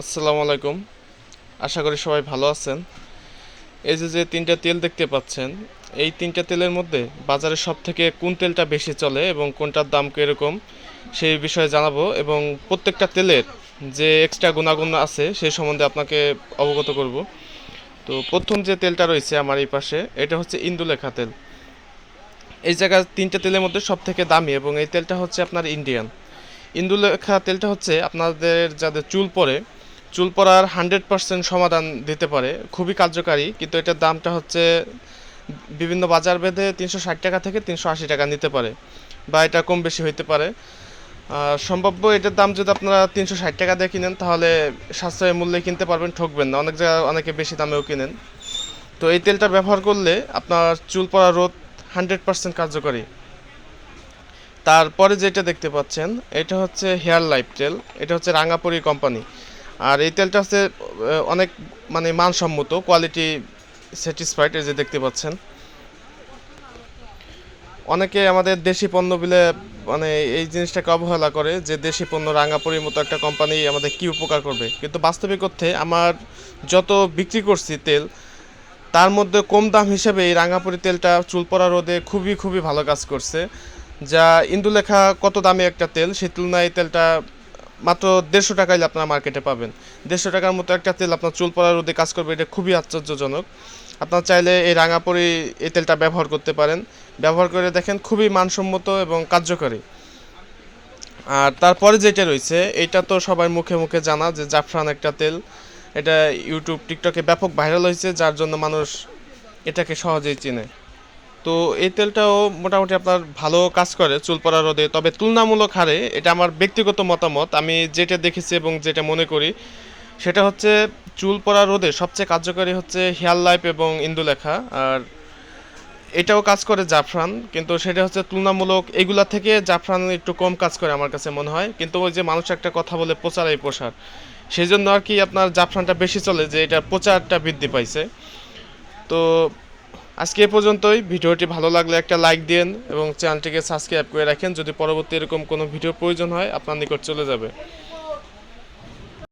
আসসালামু আলাইকুম। আশা করি সবাই ভালো আছেন। এই যে যে তিনটা তেল দেখতে পাচ্ছেন, এই তিনটা তেলের মধ্যে বাজারে সব থেকে কোন তেলটা বেশি চলে এবং কোনটার দাম কীরকম সেই বিষয়ে জানাব এবং প্রত্যেকটা তেলের যে এক্সট্রা গুণাগুণ আছে সেই সম্বন্ধে আপনাকে অবগত করব। তো প্রথম যে তেলটা রয়েছে আমার এই পাশে, এটা হচ্ছে ইন্দুলেখা তেল। এই জায়গায় তিনটা তেলের মধ্যে সব থেকে দামি এবং এই তেলটা হচ্ছে আপনার ইন্ডিয়ান। ইন্দুলেখা তেলটা হচ্ছে আপনাদের যাদের চুল পড়ে চুল পড়ার হান্ড্রেড পার্সেন্ট সমাধান দিতে পারে। খুবই কার্যকারী, কিন্তু এটার দামটা হচ্ছে বিভিন্ন বাজার ভেদে তিনশো ষাট টাকা থেকে তিনশো আশি টাকা নিতে পারে বা এটা কম বেশি হইতে পারে। সম্ভাব্য এটার দাম যদি আপনারা তিনশো ষাট টাকা দিয়ে কিনেন, তাহলে সাশ্রয় মূল্যে কিনতে পারবেন, ঠকবেন না। অনেক জায়গায় অনেকে বেশি দামেও কিনেন। তো এই তেলটা ব্যবহার করলে আপনার চুল পড়া রোধ হান্ড্রেড পার্সেন্ট কার্যকরী। তারপরে যেটা দেখতে পাচ্ছেন, এটা হচ্ছে হেয়ার লাইফ তেল, এটা হচ্ছে রাঙাপুরি কোম্পানি। আর এই তেলটা হচ্ছে অনেক মানে মানসম্মত কোয়ালিটি স্যাটিসফাইড এই যে দেখতে পাচ্ছেন। অনেকে আমাদের দেশি পণ্য বিলে মানে এই জিনিসটাকে অবহেলা করে যে দেশি পণ্য রাঙাপুরির মতো একটা কোম্পানি আমাদের কি উপকার করবে। কিন্তু বাস্তবিক অর্থে আমার যত বিক্রি করছি তেল, তার মধ্যে কম দাম হিসেবে এই রাঙাপুরি তেলটা চুল পড়া রোদে খুবই খুবই ভালো কাজ করছে। যা ইন্দুলেখা কত দামি একটা তেল, সেই তুলনায় তেলটা মাত্র দেড়শো টাকায় আপনারা মার্কেটে পাবেন। দেড়শো টাকার মতো একটা তেল আপনার চুল পড়া রোদে কাজ করবে, এটা খুবই আশ্চর্যজনক। আপনার চাইলে এই রাঙাপুরি এই তেলটা ব্যবহার করতে পারেন। ব্যবহার করে দেখেন খুবই মানসম্মত এবং কার্যকরী। আর তারপরে যেটা রয়েছে, এটা তো সবার মুখে মুখে জানা যে জাফরান একটা তেল। এটা ইউটিউব টিকটকে ব্যাপক ভাইরাল হয়েছে, যার জন্য মানুষ এটাকে সহজেই চিনে। তো এই তেলটাও মোটামুটি আপনার ভালো কাজ করে চুল পড়া রোদে। তবে তুলনামূলক হারে এটা আমার ব্যক্তিগত মতামত। আমি যেটা দেখেছি এবং যেটা মনে করি, সেটা হচ্ছে চুল পড়া রোদে সবচেয়ে কার্যকরী হচ্ছে হেয়ার লাইফ এবং ইন্দুলেখা। আর এটাও কাজ করে জাফরান, কিন্তু সেটা হচ্ছে তুলনামূলক এগুলা থেকে জাফরান একটু কম কাজ করে আমার কাছে মনে হয়। কিন্তু ওই যে মানুষ একটা কথা বলে প্রচারাই প্রসার সেই জন্য আর কি আপনার জাফরানটা বেশি চলে যে এটা প্রচারটা বৃদ্ধি পাইছে। তো আজকে এ পর্যন্তই। ভিডিওটি ভালো লাগলে একটা লাইক দিন এবং চ্যানেলটিকে সাবস্ক্রাইব করে রাখেন। যদি পরবর্তী এরকম কোনো ভিডিও প্রয়োজন হয়, আপনার নিকট চলে যাবে।